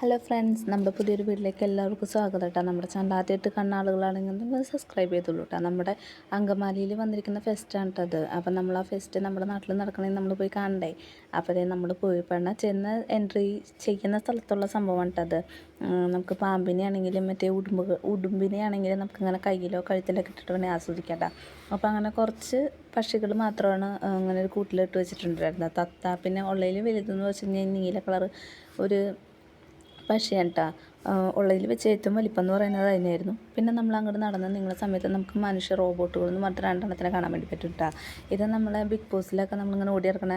Hello friends നമ്മുടെ പുതിയൊരു വീട്ടിലേക്ക് എല്ലാവർക്കും സ്വാഗതം കേട്ടോ. നമ്മുടെ ചാനൽ ആദ്യമായിട്ട് കണ്ണാളുകളാണെങ്കിൽ നിങ്ങൾ സബ്സ്ക്രൈബ് ചെയ്തുള്ളൂ കേട്ടോ. നമ്മുടെ അങ്കമാലിയിൽ വന്നിരിക്കുന്ന ഫെസ്റ്റാണ് കേട്ടോ അത്. അപ്പം നമ്മൾ ആ ഫെസ്റ്റ് നമ്മുടെ നാട്ടിൽ നടക്കണമെങ്കിൽ നമ്മൾ പോയി കാണണ്ടേ? അപ്പോഴേ നമ്മൾ പോയി പെണ്ണ ചെന്ന് എൻട്രി ചെയ്യുന്ന സ്ഥലത്തുള്ള സംഭവമാണ് കേട്ടോ നമുക്ക് പാമ്പിനെ ആണെങ്കിലും മറ്റേ ഉടുമ്പ് ഉടുമ്പിനെ ആണെങ്കിലും നമുക്കിങ്ങനെ കയ്യിലോ കഴുത്തിലൊക്കെ ഇട്ടിട്ട് വേണേൽ ആസ്വദിക്കാം അപ്പോൾ അങ്ങനെ കുറച്ച് പക്ഷികൾ മാത്രമാണ് അങ്ങനെ ഒരു കൂട്ടിലിട്ട് വെച്ചിട്ടുണ്ടായിരുന്നത്. തത്ത പിന്നെ ഉള്ളതിൽ വലുതെന്ന് വെച്ച് കഴിഞ്ഞാൽ നീല കളർ ഒരു പക്ഷിയാണ് കേട്ടോ ഉള്ളതിൽ വെച്ച് ഏറ്റവും വലിപ്പം എന്ന് പറയുന്നത് അതിനായിരുന്നു. പിന്നെ നമ്മൾ അങ്ങോട്ട് നടന്ന് നിങ്ങളെ സമയത്ത് നമുക്ക് മനുഷ്യ റോബോട്ടുകൾ എന്ന് പറഞ്ഞിട്ട് രണ്ടെണ്ണത്തിനെ കാണാൻ വേണ്ടി പറ്റും കേട്ടോ ഇത് നമ്മളെ ബിഗ് ബോസിലൊക്കെ നമ്മളിങ്ങനെ ഓടി ഇറക്കുന്ന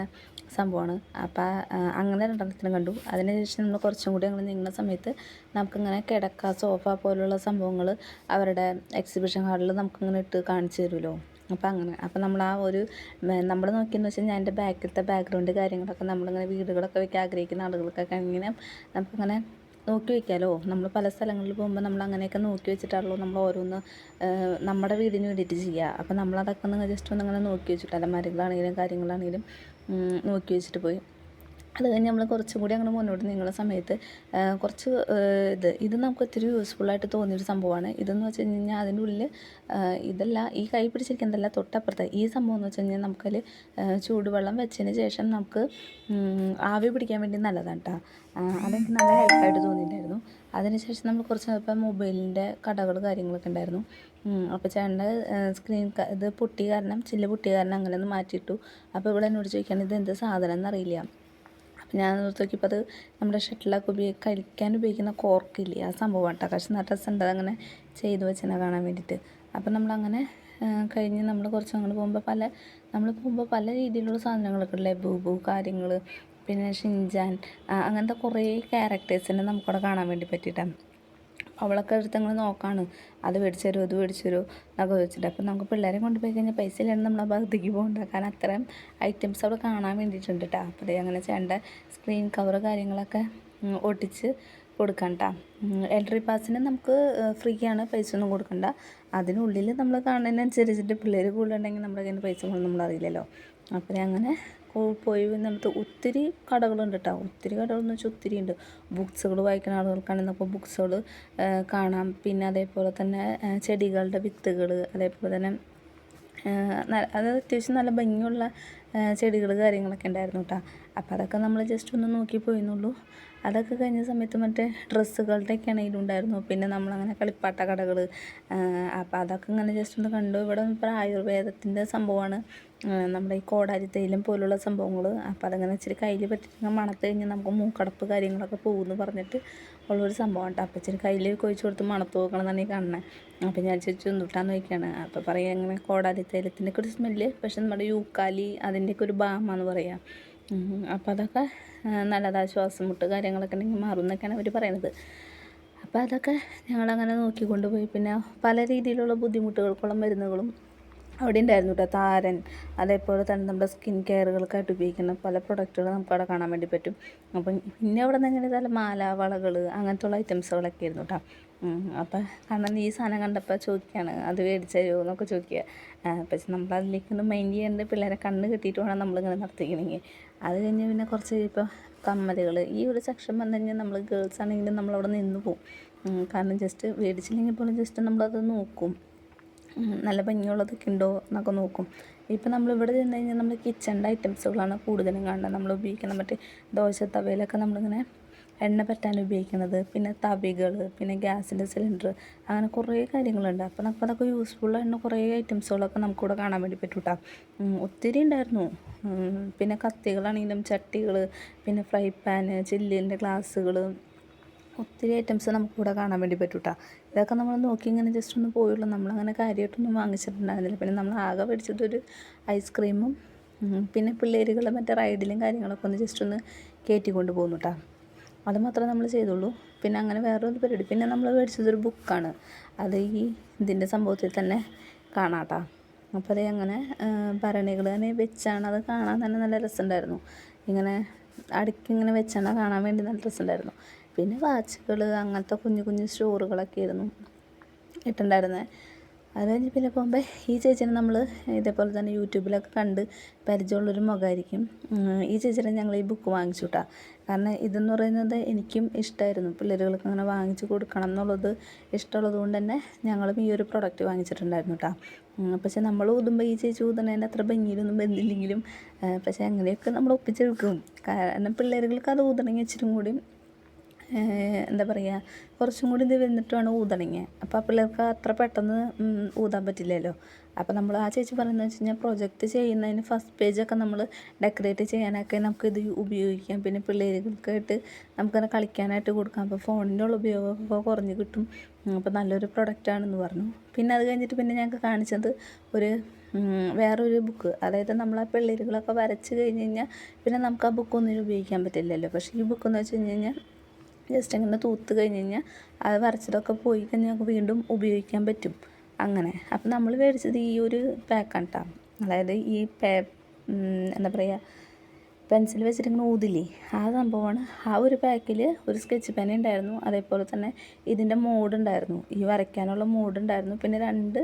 സംഭവമാണ്. അപ്പോൾ അങ്ങനെ രണ്ടെണ്ണത്തിനെ കണ്ടു. അതിനുശേഷം നമ്മൾ കുറച്ചും കൂടി അങ്ങനെ നീങ്ങുന്ന സമയത്ത് നമുക്കിങ്ങനെ കിടക്ക സോഫ പോലുള്ള സംഭവങ്ങൾ അവരുടെ എക്സിബിഷൻ ഹാളിൽ നമുക്കിങ്ങനെ ഇട്ട് കാണിച്ചു തരുമല്ലോ. അപ്പോൾ അങ്ങനെ. അപ്പോൾ നമ്മൾ ആ ഒരു നമ്മൾ നോക്കിയെന്ന് വെച്ചാൽ ഞാൻ എന്റെ ബാക്കിലത്തെ ബാക്ക്ഗ്രൗണ്ട് കാര്യങ്ങളൊക്കെ നമ്മളിങ്ങനെ വീടുകളൊക്കെ വയ്ക്കാൻ ആഗ്രഹിക്കുന്ന ആളുകൾക്കൊക്കെ ഇങ്ങനെ നമുക്കിങ്ങനെ നോക്കി വയ്ക്കാമല്ലോ നമ്മൾ പല സ്ഥലങ്ങളിൽ പോകുമ്പോൾ നമ്മൾ അങ്ങനെയൊക്കെ നോക്കി വെച്ചിട്ടാണല്ലോ നമ്മൾ ഓരോന്ന് നമ്മുടെ വീടിന് വേണ്ടിയിട്ട് ചെയ്യുക അപ്പോൾ നമ്മളതൊക്കെ ഒന്ന് ജസ്റ്റ് ഒന്ന് അങ്ങനെ നോക്കി വെച്ചിട്ട് അലമാരികളാണെങ്കിലും കാര്യങ്ങളാണെങ്കിലും നോക്കി വെച്ചിട്ട് പോയി. അത് കഴിഞ്ഞ് നമ്മൾ കുറച്ചും കൂടി അങ്ങനെ മുന്നോട്ട് നീങ്ങുന്ന സമയത്ത് കുറച്ച് ഇത് ഇത് നമുക്ക് ഒത്തിരി യൂസ്ഫുള്ളായിട്ട് തോന്നിയൊരു സംഭവമാണ്. ഇതെന്ന് വെച്ച് കഴിഞ്ഞാൽ അതിന്റെ ഉള്ളിൽ ഇതല്ല ഈ കൈ പിടിച്ചിരിക്കുന്നതല്ല തൊട്ടപ്പുറത്ത് ഈ സംഭവം എന്ന് വെച്ച് കഴിഞ്ഞാൽ നമുക്കതിൽ ചൂടുവെള്ളം വെച്ചതിന് ശേഷം നമുക്ക് ആവി പിടിക്കാൻ വേണ്ടി നല്ലതാണ് കേട്ടോ അതെനിക്ക് നല്ല ഹെൽപ്പായിട്ട് തോന്നിയിട്ടുണ്ടായിരുന്നു. അതിനുശേഷം നമ്മൾ കുറച്ച് ഇപ്പം മൊബൈലിന്റെ കടകൾ കാര്യങ്ങളൊക്കെ ഉണ്ടായിരുന്നു. അപ്പോൾ ചേട്ടന്റെ സ്ക്രീൻ ഇത് പൊട്ടി കാരണം ചില്ല് പൊട്ടി കാരണം അങ്ങനെ ഒന്ന് മാറ്റിയിട്ടു. അപ്പോൾ ഇവിടെ എന്നോട് ചോദിക്കുകയാണ് ഇത് എന്ത് സാധനം എന്നറിയില്ല? ഞാൻ നോക്കിയപ്പോൾ അത് നമ്മുടെ ഷട്ടിലൊക്കെ ഉപയോഗി കഴിക്കാൻ ഉപയോഗിക്കുന്ന കോർക്കില്ലേ ആ സംഭവം കേട്ടോ പക്ഷെ നല്ല രസമുണ്ട്. അതങ്ങനെ ചെയ്തു വെച്ചാൽ കാണാൻ വേണ്ടിയിട്ട്. അപ്പം നമ്മളങ്ങനെ കഴിഞ്ഞ് നമ്മൾ കുറച്ച് അങ്ങോട്ട് പോകുമ്പോൾ പല നമ്മൾ പോകുമ്പോൾ പല രീതിയിലുള്ള സാധനങ്ങളൊക്കെ ഉള്ളത് ബൂബു കാര്യങ്ങൾ പിന്നെ ഷിൻജാൻ അങ്ങനത്തെ കുറേ ക്യാരക്ടേഴ്സിനെ നമുക്കവിടെ കാണാൻ വേണ്ടി പറ്റിയിട്ടാണ്. അവളൊക്കെ അടുത്ത് ഞങ്ങൾ നോക്കാണ്. അത് മേടിച്ചു തരുമോ അത് മേടിച്ചു തരുമോ എന്നൊക്കെ ചോദിച്ചിട്ട്. അപ്പം നമുക്ക് പിള്ളേരെ കൊണ്ടുപോയി കഴിഞ്ഞാൽ പൈസ ഇല്ലാണ്ട് നമ്മൾ ഭാഗത്തേക്ക് പോകണ്ട. കാരണം അത്രയും ഐറ്റംസ് അവിടെ കാണാൻ വേണ്ടിയിട്ടുണ്ട് കേട്ടോ അപ്പോൾ അങ്ങനെ ചെയ്യേണ്ട. സ്ക്രീൻ കവർ കാര്യങ്ങളൊക്കെ ഒട്ടിച്ച് കൊടുക്കണ്ട എൻട്രി പാസിന് നമുക്ക് ഫ്രീ ആണ്. പൈസ ഒന്നും കൊടുക്കണ്ട. അതിനുള്ളിൽ നമ്മൾ കാണുന്നതിനനുസരിച്ചിട്ട് പിള്ളേർ കൂടുതലുണ്ടെങ്കിൽ നമ്മുടെ കയ്യിൽ പൈസ ഒന്നും നമ്മളറിയില്ലല്ലോ. അപ്പോൾ അങ്ങനെ പോയി നമുക്ക് ഒത്തിരി കടകളുണ്ട് കേട്ടോ ഒത്തിരി കടകളെന്ന് വെച്ചാൽ ഒത്തിരി ഉണ്ട്. ബുക്സുകൾ വായിക്കുന്ന ആളുകൾക്കാണെങ്കിൽ അപ്പോൾ ബുക്സുകൾ കാണാം. പിന്നെ അതേപോലെ തന്നെ ചെടികളുടെ വിത്തുകൾ അതേപോലെ തന്നെ അത് അത്യാവശ്യം നല്ല ഭംഗിയുള്ള ചെടികൾ കാര്യങ്ങളൊക്കെ ഉണ്ടായിരുന്നു കേട്ടോ അപ്പോൾ അതൊക്കെ നമ്മൾ ജസ്റ്റ് ഒന്ന് നോക്കി പോയിരുന്നുള്ളൂ അതൊക്കെ കഴിഞ്ഞ സമയത്ത് മറ്റേ ഡ്രസ്സുകളുടെയൊക്കെ ആണെങ്കിലും ഉണ്ടായിരുന്നു. പിന്നെ നമ്മളങ്ങനെ കളിപ്പാട്ട കടകൾ അപ്പോൾ അതൊക്കെ ഇങ്ങനെ ജസ്റ്റ് ഒന്ന് കണ്ടു. ഇവിടെ ഇപ്പോൾ ആയുർവേദത്തിന്റെ സംഭവമാണ്. നമ്മുടെ ഈ കോടാലി തൈലം പോലുള്ള സംഭവങ്ങൾ അപ്പോൾ അതങ്ങനെ ഇച്ചിരി കയ്യിൽ പറ്റിയിട്ട് മണത്ത് കഴിഞ്ഞാൽ നമുക്ക് മൂക്കടപ്പ് കാര്യങ്ങളൊക്കെ പോകുമെന്ന് പറഞ്ഞിട്ട് ഉള്ളൊരു സംഭവം കേട്ടോ. അപ്പോൾ ഇച്ചിരി കയ്യിൽ കൊഴിച്ച് കൊടുത്ത് മണത്ത് പോകണമെന്നാണ് ഈ കാണുന്നത് അപ്പോൾ ഞാൻ ചേച്ചി ഒന്നിട്ടാന്ന് നോക്കിയാണ്. അപ്പോൾ പറയുക അങ്ങനെ കോടാലി തൈലത്തിന്റെ ഒക്കെ ഒരു സ്മെല്ല്. പക്ഷെ നമ്മുടെ യൂക്കാലി അതിന്റെയൊക്കെ ഒരു ബാമാന്ന് പറയാം. ഉം, അപ്പോൾ അതൊക്കെ നല്ലതാ ശ്വാസം മുട്ട് കാര്യങ്ങളൊക്കെ ഉണ്ടെങ്കിൽ മാറും എന്നൊക്കെയാണ് അവർ പറയുന്നത് അപ്പോൾ അതൊക്കെ ഞങ്ങളങ്ങനെ നോക്കിക്കൊണ്ട് പോയി. പിന്നെ പല രീതിയിലുള്ള ബുദ്ധിമുട്ടുകൾക്കുള്ള മരുന്നുകളും അവിടെ ഉണ്ടായിരുന്നു കേട്ടോ താരൻ. അതേപോലെ തന്നെ നമ്മുടെ സ്കിൻ കെയറുകൾക്കായിട്ട് ഉപയോഗിക്കുന്ന പല പ്രൊഡക്റ്റുകൾ നമുക്ക് അവിടെ കാണാൻ വേണ്ടി പറ്റും. അപ്പം പിന്നെ അവിടെ നിന്ന് എങ്ങനെ നല്ല മാല വളകൾ അങ്ങനത്തെ ഉള്ള ഐറ്റംസുകളൊക്കെ ആയിരുന്നു കേട്ടോ അപ്പം കാരണം ഈ സാധനം കണ്ടപ്പോൾ ചോദിക്കുകയാണ് അത് മേടിച്ചോ എന്നൊക്കെ ചോദിക്കുക. പക്ഷെ നമ്മൾ ഒന്ന് മൈൻഡ് ചെയ്യാണ്ട് പിള്ളേരെ കണ്ണ് കെട്ടിയിട്ട് വേണം നമ്മളിങ്ങനെ നടത്തിക്കണമെങ്കിൽ അത് കഴിഞ്ഞ് പിന്നെ കുറച്ച് ഇപ്പോൾ കമ്മലുകൾ ഈ ഒരു സെക്ഷൻ വന്നു കഴിഞ്ഞാൽ നമ്മൾ ഗേൾസ് ആണെങ്കിലും നമ്മളവിടെ നിന്ന് പോകും കാരണം ജസ്റ്റ് മേടിച്ചില്ലെങ്കിൽ പോലും ജസ്റ്റ് നമ്മളത് നോക്കും. നല്ല ഭംഗിയുള്ളതൊക്കെ ഉണ്ടോ എന്നൊക്കെ നോക്കും. ഇപ്പം നമ്മളിവിടെ ചെന്ന് കഴിഞ്ഞാൽ നമ്മൾ കിച്ചണിന്റെ ഐറ്റംസുകളാണ് കൂടുതലും കാണുന്നത്. നമ്മൾ ഉപയോഗിക്കുന്ന മറ്റേ ദോശ തവയിലൊക്കെ നമ്മളിങ്ങനെ എണ്ണ പറ്റാൻ ഉപയോഗിക്കുന്നത്. പിന്നെ തവികൾ പിന്നെ ഗ്യാസിന്റെ സിലിണ്ടർ അങ്ങനെ കുറേ കാര്യങ്ങളുണ്ട്. അപ്പോൾ നമുക്ക് അതൊക്കെ ആയിരുന്ന കുറേ ഐറ്റംസുകളൊക്കെ നമുക്കിവിടെ കാണാൻ വേണ്ടി പറ്റും കേട്ടോ ഒത്തിരി ഉണ്ടായിരുന്നു. പിന്നെ കത്തികളാണെങ്കിലും ചട്ടികൾ പിന്നെ ഫ്രൈ പാന് ചില്ലിന്റെ ഗ്ലാസ്സുകൾ ഒത്തിരി ഐറ്റംസ് നമുക്കിവിടെ കാണാൻ വേണ്ടി പറ്റും കേട്ടോ ഇതൊക്കെ നമ്മൾ നോക്കി ഇങ്ങനെ ജസ്റ്റ് ഒന്ന് പോയുള്ളൂ. നമ്മളങ്ങനെ കാര്യമായിട്ടൊന്നും വാങ്ങിച്ചിട്ടുണ്ടായിരുന്നില്ല. പിന്നെ നമ്മൾ ആകെ മേടിച്ചതൊരു ഐസ്ക്രീമും പിന്നെ പിള്ളേരുകൾ മറ്റേ റൈഡിലും കാര്യങ്ങളൊക്കെ ഒന്ന് ജസ്റ്റ് ഒന്ന് കയറ്റിക്കൊണ്ട് പോകുന്നു കേട്ടോ അത് മാത്രമേ നമ്മൾ ചെയ്തുള്ളൂ. പിന്നെ അങ്ങനെ വേറെ ഒരു പരിപാടി. പിന്നെ നമ്മൾ മേടിച്ചതൊരു ബുക്കാണ് അത് ഈ ഇതിന്റെ സംഭവത്തിൽ തന്നെ കാണാം കേട്ടോ അപ്പോൾ അത് അങ്ങനെ ഭരണികൾ തന്നെ വെച്ചാണ് അത് കാണാൻ തന്നെ നല്ല രസമുണ്ടായിരുന്നു. ഇങ്ങനെ അടുക്കി ഇങ്ങനെ വെച്ചാണ് കാണാൻ വേണ്ടി നല്ല രസമുണ്ടായിരുന്നു. പിന്നെ വാച്ചുകൾ അങ്ങനത്തെ കുഞ്ഞു കുഞ്ഞു സ്റ്റോറുകളൊക്കെ ആയിരുന്നു ഇട്ടുണ്ടായിരുന്നത് അത് കഴിഞ്ഞ് പിന്നെ പോകുമ്പോൾ ഈ ചേച്ചീനെ നമ്മൾ ഇതേപോലെ തന്നെ യൂട്യൂബിലൊക്കെ കണ്ട് പരിചയമുള്ളൊരു മുഖമായിരിക്കും ഈ ചേച്ചീനെ ഞങ്ങൾ ഈ ബുക്ക് വാങ്ങിച്ചു കിട്ടാം കാരണം ഇതെന്ന് പറയുന്നത് എനിക്കും ഇഷ്ടമായിരുന്നു പിള്ളേരുകൾക്ക് അങ്ങനെ വാങ്ങിച്ചു കൊടുക്കണം എന്നുള്ളത് ഇഷ്ടമുള്ളത് കൊണ്ട് തന്നെ ഞങ്ങളും ഈ ഒരു പ്രൊഡക്റ്റ് വാങ്ങിച്ചിട്ടുണ്ടായിരുന്നു കേട്ടോ പക്ഷെ നമ്മൾ ഊതുമ്പോൾ ഈ ചേച്ചി ഊതുന്നതിന്റെ അത്ര ഭംഗിയിലൊന്നും ബന്ധില്ലെങ്കിലും പക്ഷേ അങ്ങനെയൊക്കെ നമ്മൾ ഒപ്പിച്ചെടുക്കും. കാരണം പിള്ളേരുകൾക്ക് അത് ഊതണമെങ്കിൽ ഇച്ചിരി കൂടി എന്താ പറയുക കുറച്ചും കൂടി ഇത് വന്നിട്ട് വേണം ഊതണമെങ്കിൽ അപ്പോൾ ആ പിള്ളേർക്ക് അത്ര പെട്ടെന്ന് ഊതാൻ പറ്റില്ലല്ലോ. അപ്പോൾ നമ്മൾ ആ ചേച്ചി പറയുന്നത് വെച്ച് കഴിഞ്ഞാൽ പ്രൊജക്റ്റ് ചെയ്യുന്നതിന് ഫസ്റ്റ് പേജൊക്കെ നമ്മൾ ഡെക്കറേറ്റ് ചെയ്യാനൊക്കെ നമുക്കിത് ഉപയോഗിക്കാം. പിന്നെ പിള്ളേർക്കായിട്ട് നമുക്കത് കളിക്കാനായിട്ട് കൊടുക്കാം. അപ്പോൾ ഫോണിന്റെ ഉള്ള ഉപയോഗമൊക്കെ കുറഞ്ഞ് കിട്ടും. അപ്പോൾ നല്ലൊരു പ്രൊഡക്റ്റാണെന്ന് പറഞ്ഞു. പിന്നെ അത് കഴിഞ്ഞിട്ട് പിന്നെ ഞങ്ങൾക്ക് കാണിച്ചത് ഒരു വേറൊരു ബുക്ക് അതായത് നമ്മൾ ആ പിള്ളേരുകളൊക്കെ വരച്ച് കഴിഞ്ഞ് കഴിഞ്ഞാൽ പിന്നെ നമുക്ക് ആ ബുക്കൊന്നും ഉപയോഗിക്കാൻ പറ്റില്ലല്ലോ. പക്ഷേ ഈ ബുക്കെന്ന് വെച്ച് കഴിഞ്ഞ് കഴിഞ്ഞാൽ ജസ്റ്റ് അങ്ങനെ തൂത്ത് കഴിഞ്ഞ് കഴിഞ്ഞാൽ അത് വരച്ചതൊക്കെ പോയി കഴിഞ്ഞാൽ നമുക്ക് വീണ്ടും ഉപയോഗിക്കാൻ പറ്റും. അങ്ങനെ. അപ്പം നമ്മൾ മേടിച്ചത് ഈ ഒരു പാക്കാണ് കേട്ടോ അതായത് ഈ പേ എന്താ പറയുക പെൻസിൽ വെച്ചിട്ട് ഇങ്ങനെ ഊതില്ലേ? ആ സംഭവമാണ്. ആ ഒരു പാക്കിൽ ഒരു സ്കെച്ച് പെൻ ഉണ്ടായിരുന്നു അതേപോലെ തന്നെ ഇതിന്റെ മോഡ് ഉണ്ടായിരുന്നു ഈ വരയ്ക്കാനുള്ള മോഡ് ഉണ്ടായിരുന്നു പിന്നെ രണ്ട്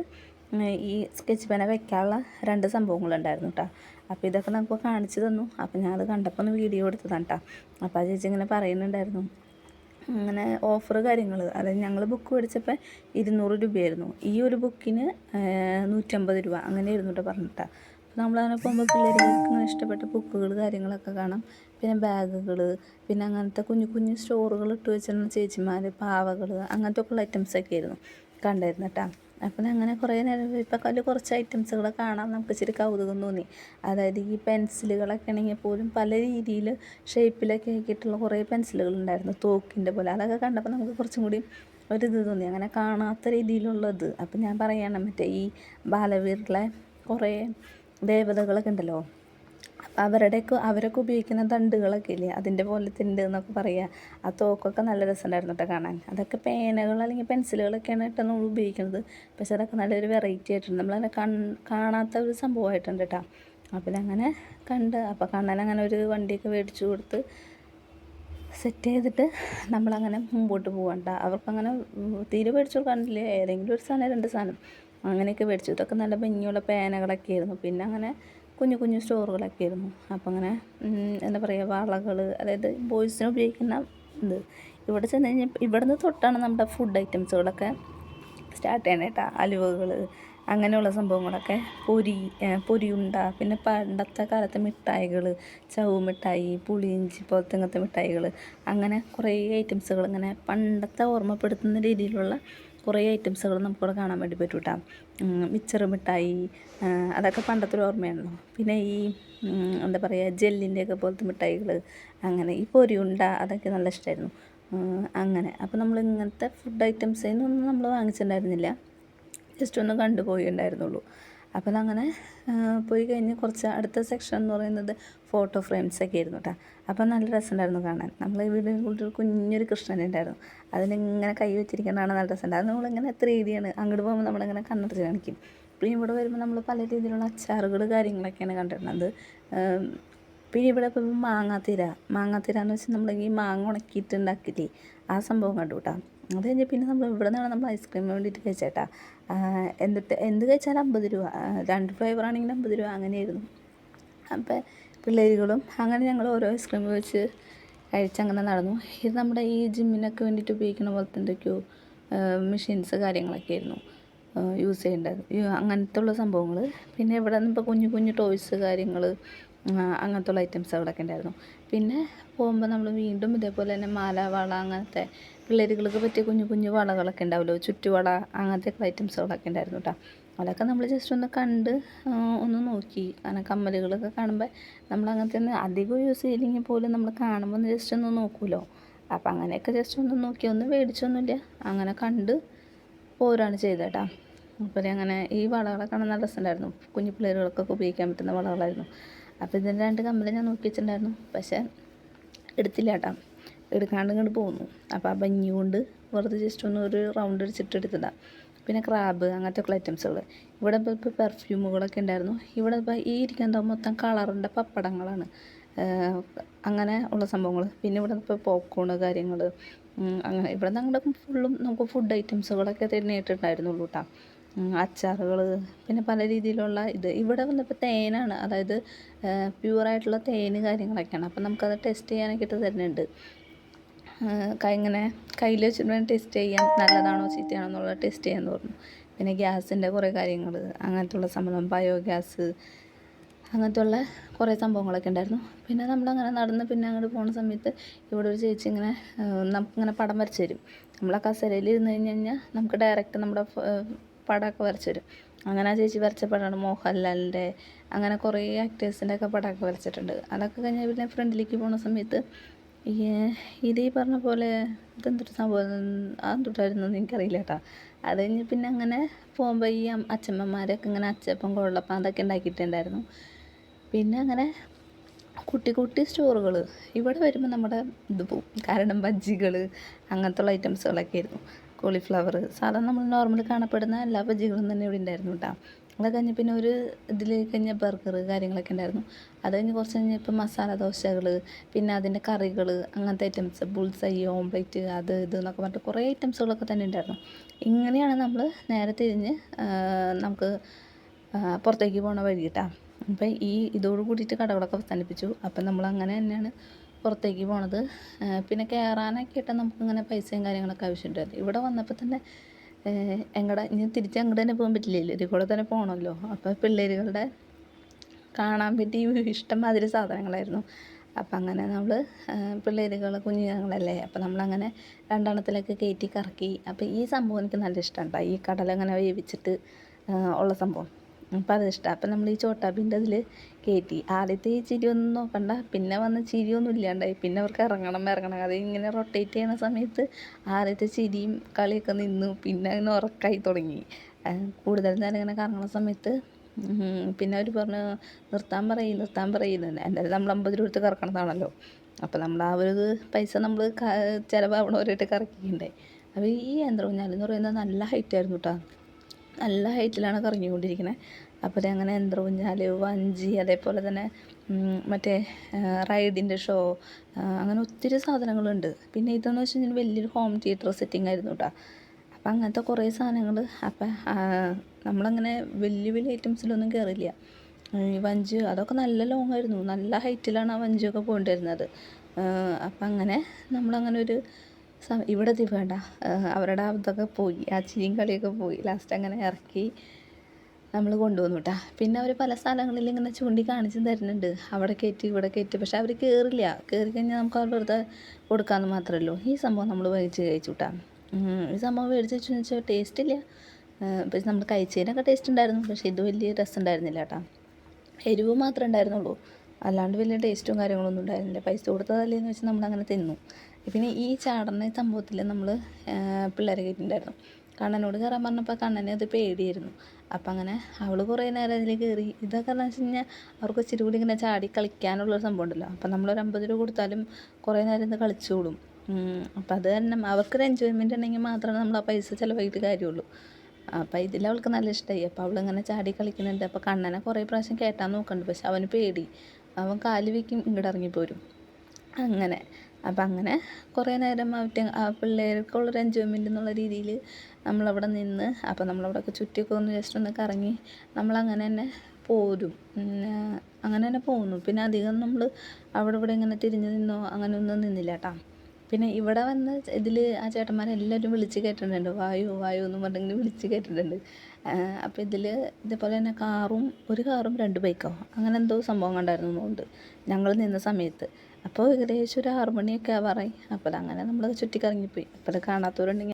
ഈ സ്കെച്ച് പെന വെക്കാനുള്ള രണ്ട് സംഭവങ്ങളുണ്ടായിരുന്നു കേട്ടോ അപ്പോൾ ഇതൊക്കെ നമുക്ക് കാണിച്ചു തന്നു. അപ്പോൾ ഞാനത് കണ്ടപ്പോൾ ഒന്ന് വീഡിയോ എടുത്തതാണ് കേട്ടോ അപ്പോൾ ആ ചേച്ചി ഇങ്ങനെ പറയുന്നുണ്ടായിരുന്നു. അങ്ങനെ ഓഫർ കാര്യങ്ങൾ അതായത് ഞങ്ങൾ ബുക്ക് മേടിച്ചപ്പോൾ ഇരുന്നൂറ് രൂപയായിരുന്നു. ഈ ഒരു ബുക്കിന് നൂറ്റമ്പത് രൂപ. അങ്ങനെ കേട്ടോ പറഞ്ഞിട്ടാണ് അപ്പോൾ നമ്മളങ്ങനെ പോകുമ്പോൾ പിള്ളേർക്ക് ഇഷ്ടപ്പെട്ട ബുക്കുകൾ കാര്യങ്ങളൊക്കെ കാണാം. പിന്നെ ബാഗുകൾ പിന്നെ അങ്ങനത്തെ കുഞ്ഞു കുഞ്ഞു സ്റ്റോറുകൾ ഇട്ട് വെച്ചിരുന്ന ചേച്ചിമാർ പാവകൾ അങ്ങനത്തെ ഒക്കെ ഐറ്റംസൊക്കെ ആയിരുന്നു കണ്ടായിരുന്നു കേട്ടോ അപ്പം അങ്ങനെ കുറേ നേരം ഇപ്പം അതിൽ കുറച്ച് ഐറ്റംസുകൾ കാണാൻ നമുക്ക് ഇച്ചിരി കൗതുകം തോന്നി. അതായത് ഈ പെൻസിലുകളൊക്കെ ആണെങ്കിൽ പോലും പല രീതിയിൽ ഷേപ്പിലൊക്കെ ആക്കിയിട്ടുള്ള കുറേ പെൻസിലുകൾ ഉണ്ടായിരുന്നു. തോക്കിന്റെ പോലെ. അതൊക്കെ കണ്ടപ്പോൾ നമുക്ക് കുറച്ചും കൂടി ഒരിത് തോന്നി. അങ്ങനെ കാണാത്ത രീതിയിലുള്ളത്. അപ്പം ഞാൻ പറയണം മറ്റേ ഈ ബാലവീറിലെ കുറേ ദേവതകളൊക്കെ ഉണ്ടല്ലോ അപ്പോൾ അവരുടെയൊക്കെ അവരൊക്കെ ഉപയോഗിക്കുന്ന ദണ്ടുകളൊക്കെ ഇല്ലേ അതിന്റെ പോലെ ഉണ്ട് എന്നൊക്കെ പറയുക. ആ തോക്കൊക്കെ നല്ല രസമുണ്ടായിരുന്നു കേട്ടോ കാണാൻ. അതൊക്കെ പേനകൾ അല്ലെങ്കിൽ പെൻസിലുകളൊക്കെയാണ് കേട്ടോ നമ്മൾ ഉപയോഗിക്കുന്നത്. പക്ഷെ അതൊക്കെ നല്ലൊരു വെറൈറ്റി ആയിട്ടുണ്ട്. നമ്മളങ്ങനെ കാണാത്ത ഒരു സംഭവമായിട്ടുണ്ട് കേട്ടോ. അപ്പോൾ അങ്ങനെ കണ്ട് അപ്പോൾ കണ്ണൻ അങ്ങനെ ഒരു വണ്ടിയൊക്കെ മേടിച്ചു കൊടുത്ത് സെറ്റ് ചെയ്തിട്ട് നമ്മളങ്ങനെ മുമ്പോട്ട് പോകണ്ട അവർക്കങ്ങനെ തീരെ മേടിച്ചു കൊടുക്കാണ്ടില്ല ഏതെങ്കിലും ഒരു സാധനം രണ്ട് സാധനം അങ്ങനെയൊക്കെ മേടിച്ചു. ഇതൊക്കെ നല്ല ഭംഗിയുള്ള പേനകളൊക്കെ ആയിരുന്നു പിന്നെ അങ്ങനെ കുഞ്ഞു കുഞ്ഞു സ്റ്റോറുകളൊക്കെ ആയിരുന്നു. അപ്പം അങ്ങനെ എന്താ പറയുക വളകൾ അതായത് ബോയ്സിന് ഉപയോഗിക്കുന്ന ഇത്. ഇവിടെ ചെന്ന് കഴിഞ്ഞാൽ ഇവിടെ നിന്ന് തൊട്ടാണ് നമ്മുടെ ഫുഡ് ഐറ്റംസുകളൊക്കെ സ്റ്റാർട്ട് ചെയ്യണേ കേട്ടോ അലുവകൾ അങ്ങനെയുള്ള സംഭവങ്ങളൊക്കെ. പൊരി പൊരിയുണ്ട പിന്നെ പണ്ടത്തെ കാലത്തെ മിഠായികൾ ചവ് മിഠായി പുളിയിഞ്ചി പോലത്തെ മിഠായികൾ അങ്ങനെ കുറേ ഐറ്റംസുകൾ ഇങ്ങനെ പണ്ടത്തെ ഓർമ്മപ്പെടുത്തുന്ന രീതിയിലുള്ള കുറേ ഐറ്റംസുകൾ നമുക്കിവിടെ കാണാൻ വേണ്ടി പറ്റും കേട്ടോ മിച്ചറ് മിഠായി അതൊക്കെ പണ്ടത്തെ ഒരു ഓർമ്മയാണല്ലോ. പിന്നെ ഈ എന്താ പറയുക ജെല്ലിന്റെയൊക്കെ പോലത്തെ മിഠായികൾ അങ്ങനെ ഈ പൊരിയുണ്ട അതൊക്കെ നല്ല ഇഷ്ടമായിരുന്നു അങ്ങനെ. അപ്പോൾ നമ്മൾ ഇങ്ങനത്തെ ഫുഡ് ഐറ്റംസിൽ നമ്മൾ വാങ്ങിച്ചിട്ടുണ്ടായിരുന്നില്ല. ജസ്റ്റ് ഒന്ന് കണ്ടുപോയി ഉണ്ടായിരുന്നുള്ളൂ അപ്പോൾ അങ്ങനെ പോയി കഴിഞ്ഞ് കുറച്ച് അടുത്ത സെക്ഷൻ എന്ന് പറയുന്നത് ഫോട്ടോ ഫ്രെയിംസ് ഒക്കെ ആയിരുന്നു കേട്ടോ അപ്പോൾ നല്ല രസമുണ്ടായിരുന്നു കാണാൻ. നമ്മൾ ഇവിടെ ഒരു കുഞ്ഞൊരു കൃഷ്ണൻ ഉണ്ടായിരുന്നു. അതിലിങ്ങനെ കൈ വെച്ചിരിക്കുന്നതാണ് നല്ല രസമുണ്ടായിരുന്നു നമ്മളിങ്ങനെ ത്രീ ഡിയാണ് അങ്ങോട്ട് പോകുമ്പോൾ നമ്മളിങ്ങനെ കണ്ണടച്ച് കാണിക്കും. പിന്നെ ഇവിടെ വരുമ്പോൾ നമ്മൾ പല രീതിയിലുള്ള അച്ചാറുകൾ കാര്യങ്ങളൊക്കെയാണ് കണ്ടിരുന്നത്. പിന്നെ ഇവിടെ ഇപ്പം മാങ്ങാത്തിര. മാങ്ങാത്തിര എന്ന് വെച്ചാൽ നമ്മൾ ഈ മാങ്ങ ഉണക്കിയിട്ട് ഉണ്ടാക്കിയില്ലേ ആ സംഭവം കണ്ടു കേട്ടോ അത് കഴിഞ്ഞ് പിന്നെ നമ്മൾ ഇവിടെ നിന്നാണ് നമ്മൾ ഐസ്ക്രീമിന് വേണ്ടിയിട്ട് കഴിച്ചേട്ടാ. എന്നിട്ട് എന്ത് കഴിച്ചാലും അമ്പത് രൂപ. രണ്ട് ഫ്ലേവർ ആണെങ്കിൽ അമ്പത് രൂപ അങ്ങനെയായിരുന്നു. അപ്പം പിള്ളേരുകളും അങ്ങനെ ഞങ്ങൾ ഓരോ ഐസ്ക്രീം വെച്ച് കഴിച്ചങ്ങനെ നടന്നു. ഇത് നമ്മുടെ ഈ ജിമ്മിനൊക്കെ വേണ്ടിയിട്ട് ഉപയോഗിക്കുന്ന പോലത്തെ എന്തൊക്കെയോ മെഷീൻസ് കാര്യങ്ങളൊക്കെ ആയിരുന്നു യൂസ് ചെയ്യേണ്ടത് അങ്ങനത്തെ ഉള്ള സംഭവങ്ങൾ പിന്നെ ഇവിടെ നിന്ന് ഇപ്പോൾ കുഞ്ഞു കുഞ്ഞു ടോയ്സ് കാര്യങ്ങൾ അങ്ങനത്തെ അവിടെ ഐറ്റംസുകളൊക്കെ ഉണ്ടായിരുന്നു. പിന്നെ പോകുമ്പോൾ നമ്മൾ വീണ്ടും ഇതേപോലെ തന്നെ മാല വള അങ്ങനത്തെ പിള്ളേരുകൾക്ക് പറ്റിയ കുഞ്ഞു കുഞ്ഞു വളകളൊക്കെ ഉണ്ടാവുമല്ലോ. ചുറ്റുവള അങ്ങനത്തെ ഐറ്റംസുകളൊക്കെ ഉണ്ടായിരുന്നു കേട്ടോ അതൊക്കെ നമ്മൾ ജസ്റ്റ് ഒന്ന് കണ്ട് ഒന്ന് നോക്കി. കാരണം കമ്മലുകളൊക്കെ കാണുമ്പോൾ നമ്മൾ അങ്ങനത്തെ ഒന്ന് അധികം യൂസ് ചെയ്തില്ലെങ്കിൽ പോലും നമ്മൾ കാണുമ്പോൾ ഒന്ന് ജസ്റ്റ് ഒന്ന് നോക്കുമല്ലോ അപ്പം അങ്ങനെയൊക്കെ ജസ്റ്റ് ഒന്ന് നോക്കി ഒന്ന് മേടിച്ചൊന്നുമില്ല. അങ്ങനെ കണ്ട് പോരാണ് ചെയ്തത് കേട്ടോ അപ്പോൾ അങ്ങനെ ഈ വളകളൊക്കെ കാണാൻ നല്ല രസമുണ്ടായിരുന്നു. കുഞ്ഞു പിള്ളേരുകൾക്കൊക്കെ ഉപയോഗിക്കാൻ പറ്റുന്ന വളകളായിരുന്നു. അപ്പോൾ ഇതിന്റെ രണ്ട് കമ്മൽ ഞാൻ നോക്കി വെച്ചിട്ടുണ്ടായിരുന്നു. പക്ഷേ എടുത്തില്ല കേട്ടോ. എടുക്കാണ്ട് ഇങ്ങോട്ട് പോന്നു. അപ്പോൾ ആ ഭംഗി കൊണ്ട് വെറുതെ ജസ്റ്റ് ഒന്ന് ഒരു റൗണ്ട് അടിച്ചിട്ട് എടുത്തതാണ് പിന്നെ ക്രാബ് അങ്ങനത്തെ ഒക്കെ ഐറ്റംസുകൾ ഇവിടെ ഇപ്പോൾ ഇപ്പോൾ പെർഫ്യൂമുകളൊക്കെ ഉണ്ടായിരുന്നു. ഇവിടെ ഇപ്പോൾ ഈ ഇരിക്കുന്നത് മൊത്തം കളറിന്റെ പപ്പടങ്ങളാണ്. അങ്ങനെ ഉള്ള സംഭവങ്ങൾ പിന്നെ ഇവിടെ ഇപ്പോൾ പോപ്കോൺ കാര്യങ്ങൾ അങ്ങനെ ഇവിടെ ഞങ്ങളുടെ ഫുള്ളും നമുക്ക് ഫുഡ് ഐറ്റംസുകളൊക്കെ തന്നെ ഇട്ടിട്ടുണ്ടായിരുന്നുള്ളൂ കേട്ടോ അച്ചാറുകൾ പിന്നെ പല രീതിയിലുള്ള ഇത്. ഇവിടെ വന്നപ്പോൾ തേനാണ്. അതായത് പ്യുവറായിട്ടുള്ള തേന് കാര്യങ്ങളൊക്കെയാണ്. അപ്പം നമുക്കത് ടെസ്റ്റ് ചെയ്യാനൊക്കെ തരുന്നുണ്ട്. ഇങ്ങനെ കയ്യിൽ വെച്ചിട്ട് വേണം ടെസ്റ്റ് ചെയ്യാം നല്ലതാണോ ചീത്തയാണോ എന്നുള്ളത് ടെസ്റ്റ് ചെയ്യാൻ തോന്നുന്നു. പിന്നെ ഗ്യാസിന്റെ കുറേ കാര്യങ്ങൾ അങ്ങനത്തുള്ള സംഭവം ബയോഗ്യാസ് അങ്ങനത്തെ ഉള്ള കുറേ സംഭവങ്ങളൊക്കെ ഉണ്ടായിരുന്നു. പിന്നെ നമ്മളങ്ങനെ നടന്ന് പിന്നെ അങ്ങോട്ട് പോകുന്ന സമയത്ത് ഇവിടെ ഒരു ചേച്ചി ഇങ്ങനെ നമുക്കിങ്ങനെ പടം വരച്ച് തരും. നമ്മൾ ആ കസേരയിൽ ഇരുന്ന് കഴിഞ്ഞ് കഴിഞ്ഞാൽ നമുക്ക് ഡയറക്റ്റ് നമ്മുടെ പടമൊക്കെ വരച്ചു തരും അങ്ങനെ ആ ചേച്ചി വരച്ച പടമാണ് മോഹൻലാലിന്റെ. അങ്ങനെ കുറേ ആക്ടേഴ്സിന്റെ ഒക്കെ പടമൊക്കെ വരച്ചിട്ടുണ്ട്. അതൊക്കെ കഴിഞ്ഞ് പിന്നെ ഫ്രണ്ടിലേക്ക് പോകുന്ന സമയത്ത് ഈ ഇത് പറഞ്ഞ പോലെ ഇതെന്തൊരു സംഭവം? അതെന്തൊട്ടായിരുന്നു എനിക്കറിയില്ല കേട്ടോ. അത് കഴിഞ്ഞ് പിന്നെ അങ്ങനെ പോകുമ്പോൾ ഈ അച്ഛമ്മമാരൊക്കെ ഇങ്ങനെ അച്ചപ്പം കൊള്ളപ്പം അതൊക്കെ ഉണ്ടാക്കിയിട്ടുണ്ടായിരുന്നു. പിന്നെ അങ്ങനെ കുട്ടി കുട്ടി സ്റ്റോറുകൾ. ഇവിടെ വരുമ്പോൾ നമ്മുടെ ഇത് പോവും. കാരണം ബജ്ജികൾ അങ്ങനത്തുള്ള ഐറ്റംസുകളൊക്കെ ആയിരുന്നു. കോളിഫ്ലവർ. സാധാരണ നമ്മൾ നോർമൽ കാണപ്പെടുന്ന എല്ലാ ഭജികളും തന്നെ ഇവിടെ ഉണ്ടായിരുന്നു കേട്ടോ അത് കഴിഞ്ഞ് പിന്നെ ഒരു ഇതിൽ കഴിഞ്ഞ ബർഗർ കാര്യങ്ങളൊക്കെ ഉണ്ടായിരുന്നു. അത് കഴിഞ്ഞ് കുറച്ച് കഴിഞ്ഞപ്പോൾ മസാല ദോശകൾ പിന്നെ അതിന്റെ കറികൾ അങ്ങനത്തെ ഐറ്റംസ് ബുൾസൈ ഓംപ്ലേറ്റ് അത് ഇത് എന്നൊക്കെ പറഞ്ഞിട്ട് കുറേ ഐറ്റംസുകളൊക്കെ തന്നെ ഉണ്ടായിരുന്നു. ഇങ്ങനെയാണ് നമ്മൾ നേരെ തിരിഞ്ഞ് നമുക്ക് പുറത്തേക്ക് പോകണ വഴി കേട്ടോ അപ്പം ഈ ഇതോട് കൂടിയിട്ട് കടകളൊക്കെ അവസാനിപ്പിച്ചു. അപ്പം നമ്മൾ അങ്ങനെ തന്നെയാണ് പുറത്തേക്ക് പോണത്. പിന്നെ കയറാനൊക്കെ ആയിട്ട് നമുക്കിങ്ങനെ പൈസയും കാര്യങ്ങളൊക്കെ ആവശ്യമുണ്ടായിരുന്നു. ഇവിടെ വന്നപ്പോൾ തന്നെ എങ്ങടെ ഇനി തിരിച്ച് അങ്ങോട്ട് തന്നെ പോകാൻ പറ്റില്ലല്ലോ ഇതിൽ കൂടെ തന്നെ പോകണമല്ലോ അപ്പോൾ പിള്ളേരുകളുടെ കാണാൻ പറ്റിയ ഇഷ്ടംമാതിരി സാധനങ്ങളായിരുന്നു. അപ്പം അങ്ങനെ നമ്മൾ പിള്ളേരുകൾ കുഞ്ഞുങ്ങളല്ലേ? അപ്പം നമ്മളങ്ങനെ രണ്ടെണ്ണത്തിലൊക്കെ കയറ്റി കറക്കി. അപ്പം ഈ സംഭവം എനിക്ക് നല്ല ഇഷ്ടമുണ്ടായി ഈ കടലങ്ങനെ വേവിച്ചിട്ട് ഉള്ള സംഭവം. അപ്പം അത് അപ്പം നമ്മൾ ഈ ചോട്ടാബീന്റെ അതിൽ കയറ്റി ആദ്യത്തെ ഈ ചിരി ഒന്നും നോക്കണ്ട. പിന്നെ വന്ന ചിരിയൊന്നും ഇല്ലാണ്ടായി. പിന്നെ അവർക്ക് ഇറങ്ങണം ഇറങ്ങണം. അത് ഇങ്ങനെ റൊട്ടേറ്റ് ചെയ്യുന്ന സമയത്ത് ആദ്യത്തെ ചിരിയും കളിയൊക്കെ നിന്നു. പിന്നെ അങ്ങനെ ഉറക്കായി തുടങ്ങി. കൂടുതൽ നേരം ഇങ്ങനെ കറങ്ങുന്ന സമയത്ത് പിന്നെ അവർ പറഞ്ഞു നിർത്താൻ പറയും നിർത്താൻ പറയുന്നു എന്തായാലും നമ്മൾ അമ്പത് രൂപ എടുത്ത് കറക്കണതാണല്ലോ. അപ്പം നമ്മൾ ആ ഒരു പൈസ നമ്മൾ ചിലവാവണവരായിട്ട് കറക്കിയിട്ടുണ്ടായി അപ്പോൾ ഈ യന്ത്രഊഞ്ഞാലെന്ന് പറയുന്നത് നല്ല ഹൈറ്റ് ആയിരുന്നു കേട്ടോ നല്ല ഹൈറ്റിലാണ് കറങ്ങിക്കൊണ്ടിരിക്കുന്നത് അപ്പോൾ അങ്ങനെ ഊഞ്ഞാൽ വഞ്ചി അതേപോലെ തന്നെ മറ്റേ റൈഡിന്റെ ഷോ അങ്ങനെ ഒത്തിരി സാധനങ്ങളുണ്ട്. പിന്നെ ഇതെന്ന് വെച്ച് കഴിഞ്ഞാൽ വലിയൊരു ഹോം തിയേറ്റർ സെറ്റിംഗ് ആയിരുന്നു കേട്ടോ അപ്പം അങ്ങനത്തെ കുറേ സാധനങ്ങൾ അപ്പം നമ്മളങ്ങനെ വലിയ വലിയ ഐറ്റംസിലൊന്നും കയറില്ല ഈ വഞ്ചി അതൊക്കെ നല്ല ലോങ് ആയിരുന്നു നല്ല ഹൈറ്റിലാണ് ആ വഞ്ചിയൊക്കെ പോയിട്ടുണ്ടായിരുന്നത് അപ്പം അങ്ങനെ നമ്മളങ്ങനെ ഒരു ഇവിടെ എത്തി വേണ്ട. അവരുടെ അതൊക്കെ പോയി. ആ ചീം കളിയൊക്കെ പോയി. ലാസ്റ്റ് അങ്ങനെ ഇറക്കി നമ്മൾ കൊണ്ടുവന്നു കേട്ടാ പിന്നെ അവർ പല സ്ഥലങ്ങളിൽ ഇങ്ങനെ ചൂണ്ടി കാണിച്ചും തരുന്നുണ്ട്. അവിടെ കയറ്റി ഇവിടെ കയറ്റി. പക്ഷെ അവർ കയറില്ല കയറി കഴിഞ്ഞാൽ നമുക്ക് അവർ വെറുതെ കൊടുക്കാമെന്ന് മാത്രമേ ഉള്ളൂ ഈ സംഭവം നമ്മൾ മേടിച്ച് കഴിച്ചു കേട്ടോ ഈ സംഭവം മേടിച്ച് വെച്ചു വെച്ചാൽ ടേസ്റ്റ് ഇല്ല പക്ഷെ നമ്മൾ കഴിച്ചതിനൊക്കെ ടേസ്റ്റ് ഉണ്ടായിരുന്നു. പക്ഷേ ഇത് വലിയ രസം ഉണ്ടായിരുന്നില്ല കേട്ടാ എരിവ് മാത്രമേ ഉണ്ടായിരുന്നുള്ളൂ. അല്ലാണ്ട് വലിയ ടേസ്റ്റും കാര്യങ്ങളൊന്നും ഉണ്ടായിരുന്നില്ല. പൈസ കൊടുത്തതല്ലേന്ന് വെച്ച് നമ്മളങ്ങനെ തിന്നു. പിന്നെ ഈ ചാടുന്ന സംഭവത്തിൽ നമ്മൾ പിള്ളേരെ കയറ്റിയിട്ടുണ്ടായിരുന്നു കണ്ണനോട് കയറാൻ പറഞ്ഞപ്പോൾ കണ്ണനെ അത് പേടിയായിരുന്നു. അപ്പം അങ്ങനെ അവൾ കുറേ നേരം അതിൽ കയറി ഇതൊക്കെ എന്ന് വെച്ച് കഴിഞ്ഞാൽ അവർക്ക് ഇച്ചിരി കൂടി ഇങ്ങനെ ചാടി കളിക്കാനുള്ളൊരു സംഭവം ഉണ്ടല്ലോ. അപ്പം നമ്മളൊരു അമ്പത് രൂപ കൊടുത്താലും കുറേ നേരം ഇത് കളിച്ചോളും അപ്പം അത് തന്നെ അവർക്കൊരു എൻജോയ്മെന്റ് ഉണ്ടെങ്കിൽ മാത്രമേ നമ്മൾ ആ പൈസ ചിലവായിട്ട് കാര്യമുള്ളൂ. അപ്പം ഇതിൽ അവൾക്ക് നല്ല ഇഷ്ടമായി അപ്പോൾ അവളിങ്ങനെ ചാടി കളിക്കുന്നുണ്ട്. അപ്പോൾ കണ്ണനെ കുറേ പ്രാവശ്യം കേട്ടാൻ നോക്കുന്നുണ്ട് പക്ഷെ അവന് പേടി. അവൻ കാൽ വയ്ക്കും ഇങ്ങോട്ട് ഇറങ്ങിപ്പോരും അങ്ങനെ. അപ്പം അങ്ങനെ കുറേ നേരം അവറ്റ ആ പിള്ളേർക്കുള്ളൊരു എൻജോയ്മെന്റ് എന്നുള്ള രീതിയിൽ നമ്മളവിടെ നിന്ന് അപ്പം നമ്മളവിടെയൊക്കെ ചുറ്റിയൊക്കെ ഒന്ന് ജസ്റ്റ് ഒന്ന് കറങ്ങി നമ്മളങ്ങനെ തന്നെ പോരും. അങ്ങനെ തന്നെ പോന്നു. പിന്നെ അധികം നമ്മൾ അവിടെ ഇവിടെ ഇങ്ങനെ തിരിഞ്ഞു നിന്നോ അങ്ങനെ ഒന്നും നിന്നില്ല കേട്ടോ. പിന്നെ ഇവിടെ വന്ന് ഇതിൽ ആ ചേട്ടന്മാരെല്ലാവരും വിളിച്ച് കേട്ടിട്ടുണ്ട്. വായു വായു എന്ന് പറഞ്ഞിങ്ങനെ വിളിച്ച് കേട്ടിട്ടുണ്ട്. അപ്പോൾ ഇതിൽ ഇതേപോലെ തന്നെ കാറും ഒരു കാറും രണ്ട് ബൈക്കോ അങ്ങനെ എന്തോ സംഭവം കണ്ടായിരുന്നു എന്നുണ്ട് ഞങ്ങൾ നിന്ന സമയത്ത്. അപ്പോൾ ഏകദേശം ഒരു ആറ് മണിയൊക്കെ ആവാറായി. അപ്പോൾ അങ്ങനെ നമ്മൾ ചുറ്റിക്കറങ്ങിപ്പോയി. അപ്പോൾ കാണാത്തവരുണ്ടെങ്കിൽ